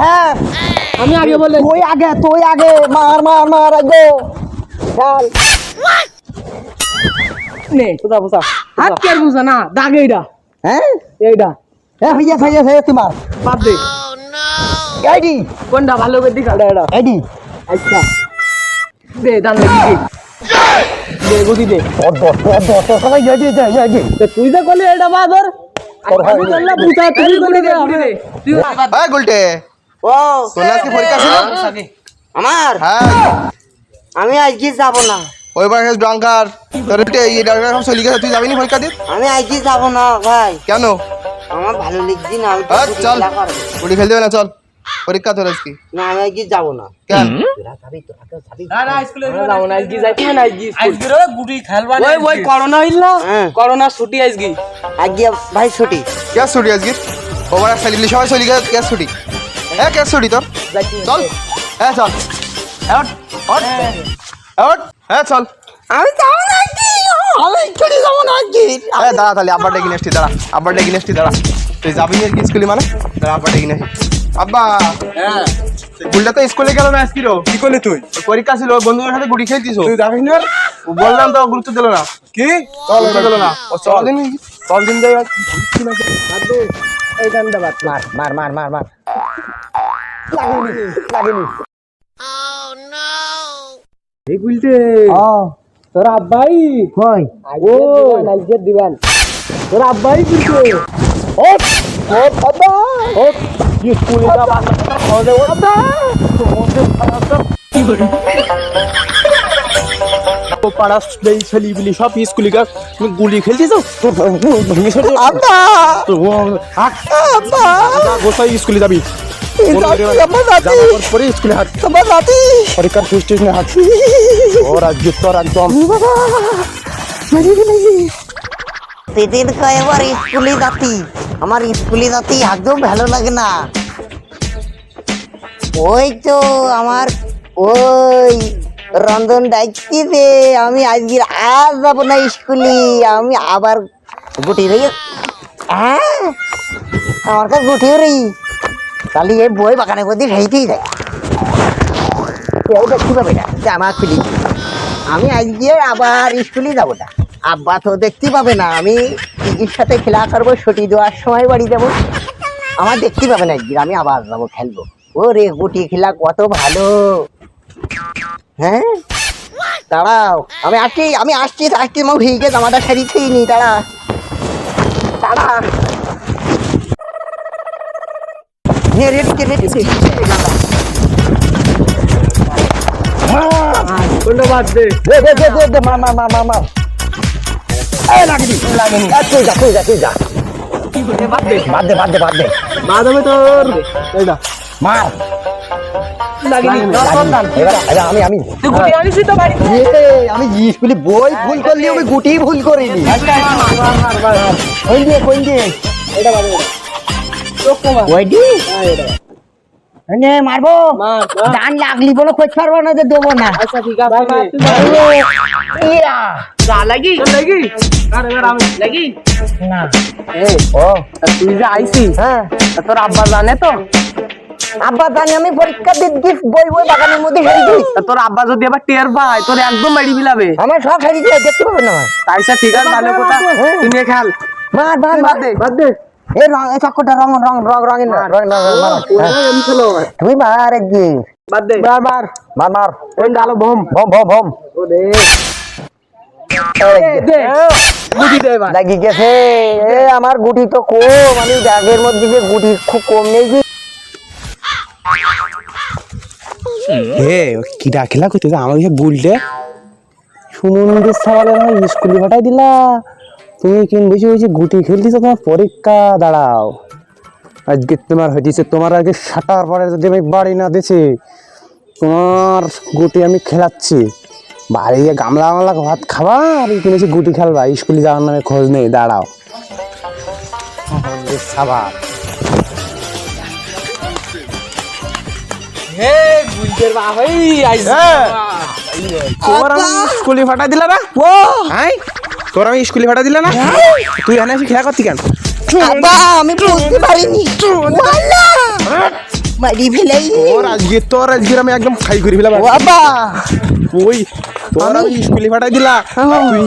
হ্যাঁ। আমি আগে বলে তুই আগে তুই আগে মার মার মার আগে। খেল নে বুঝা। বুঝা হাত কে বুঝা না দাগ এইটা হ্যাঁ? এইটা হ্যাঁ হইয়া হইয়া হইয়া তুই মার। বাদ দে। এডি কোনটা ভালো করে দিকা এটা এডি আচ্ছা। দে দান লাগি দে গদি দে। তোর দর তোর দর তোর সবাই এডি দে এডি তো তুই তো কইলে এটা বাদর। তোর আমি বললাম বুঝা তুই গদি দে গদি দে। তুই হ্যাঁ গুলটে। ও তোর আজকে পরীক্ষা ছিল? আমার? হ্যাঁ। আমি আজকে যাব না। ওই বার ডঙ্কার। তোর চলে গেছে তুই যাবি নি পরীক্ষা দিতে? আমি আজকে যাব না ভাই। কেন? আমার ভালো লাগছে না আমি চল। করব। খেলতে হবে না চল। পরীক্ষা তোর আজকে। না আমি আজকে যাব না। কেন? যাও না আজকে যাইতে না আজকে আজকে রে গুটি খেলবা ওই ওই করোনা হইল হ্যাঁ। করোনা ছুটি আজকে। আজকে ভাই ছুটি। কে ছুটি আজকে? ওবার সবাই চলে গেছে কে ছুটি? হ্যাঁ কে ছুটি তোর। চল। হ্যাঁ চল। হ্যাঁ হ্যাঁ চল। আমি যাব না আমি যাব না আজকে হ্যাঁ দাঁড়া তাহলে আব্বার ডেকে নেসটি দাঁড়া। আব্বার ডেকে নেসটি দাঁড়া। তুই যাবি নি আজকে স্কুলে মানে? দাঁড়া আব্বার ডেকে আব্বা। হ্যাঁ। গুলটা তো স্কুলে গেল না আজকে কি করলি তুই? পরীক্ষা ছিল বন্ধুদের সাথে গুটি খেলতিস তুই যাবি না? বললাম তো গুরুত্ব দিল না। কি? গুরুত্ব দিল না। ও চল। দিন চল দিন যাই এই মার মার মার মার মার। লাগেনি লাগেনি। এই গুলতে তোর আব্বাই? কই? ও আজকে দিবেন তোর আব্বাই গুলতে ও ও বাবা ও কি স্কুলে যা বাদ খাওয়া দে ওটা ও পাড়া দেই ছেলি বিলি সব স্কুলে গা গুলি খেলছিস তো ভেঙে ছেড়ে আব্বা। তো আব্বা। গোসাই স্কুলে যাবি। পরে স্কুলে হাত আমার নাতি। পরীক্ষার ফিস টিস হাত ওর আজ তোর একদম। বাবা মারি গেলি সেদিন কয়েকবার স্কুলে যাতি আমার স্কুলে যাতি একদম ভালো লাগে না। ওই তো আমার ওই রন্ধন ডাকছি যে আমি আজকে আর যাব না স্কুলে। আমি আবার গুটি রই হ্যাঁ আমার কাছে গুটিও রই তাহলে এই বই বাগানের মধ্যে খাইতেই দেয়। কেউ দেখতে পাবে না আমার খুলি আমি আজকে আবার স্কুলে যাব না। আব্বা তো দেখতে পাবে না? আমি দিদির সাথে খেলা করব, ছুটি দেওয়ার সময় বাড়ি যাব। আমার দেখতে পাবে না একদিন আমি আবার যাব খেলব। ও রে গুটি খেলা কত ভালো। হ্যাঁ? দাঁড়াও। আমি আসছি আমি আসছি আসছি, মা, ভিজে জামাটা সারিতেই নি, দাঁড়া। দাঁড়া। নে, রেডি কে, রেডি কে। কোনটা বাদ দে। দে দে দে দে দে মার মার মার মার মার এই লাগেনি লাগেনি এই তুই যা তুই যা তুই যা। বাদ দে। বাদ দে বাদ দে বাদ দে। বাদ হবে তোর। এইটা মার লাগিনি এবার এবার আমি আমি। স্কুলে বই ভুল করলি আমি গুটি ভুল করিনি। কোন দিয়ে কোন দিয়ে। এটা মারবো। মার ডান লাগলি বলে খোঁজ পারব না যে দেবো না। আচ্ছা ঠিক আছে। ইয়া যা লাগি। লাগি। আরে এবার আমি লাগি। না। এই ও। তুই যে আইছি হ্যাঁ। তোর আব্বা জানে তো? আব্বা জানি আমি পরীক্ষা দিতে বই বই বাগানের মধ্যে হেরে দিই। তোর আব্বা যদি আবার টের পায় তোর একদম বাড়ি বিলাবে। আমার সব হেরে দিয়ে দেখতে পাবে না। তাইসা ঠিক আছে ভালো কথা। তুই খেল মার মার মার। দে বাদ দে। এই রং এই চক্করটা রং রং রং রং রং রং মার আমি খেলো তুই মার একদিন। বাদ দে। মার মার মার মার। ওই ডালো বম ভম। ভম ভম ও দে। দে। বুঝি দে এবার। লাগি গেছে। এ আমার গুটি তো কম। আমি ব্যাগের মধ্যে যে গুটি খুব কম নেই হে কিরা খেলা করতে আমাকে গুলটে সুমন্দির সাবালে স্কুলে পাঠাই দিলা। তুমি কিন বেশি হয়েছে গুটি খেলতেছো? তোমার পরীক্ষা দাঁড়াও। আজকে তোমার হয়েছে তোমার আগে সাটার পরে যদি আমি বাড়ি না দিছি তোমার গুটি আমি খেলাচ্ছি। বাড়ি গিয়ে গামলা গামলা ভাত খাবা আর কিনেছি গুটি খেলবা। স্কুলে যাওয়ার নামে খোঁজ নেই দাঁড়াও। সাবাল হে গুলদের বা হই আইস। তোমার আমি স্কুলে ফাটাই দিলা না ও। হ্যাঁ তোর আমি স্কুলে ভাড়া দিলা না? তুই এখানে এসে খেলা করতি কেন? বাবা আমি বুঝতে পারিনি। মারি ফেলাই। তোর আজকে তোর আজকে আমি একদম খাই করে ফেলাম। বাবা ওই তোর আমি স্কুলে ভাড়া দিলা। তুই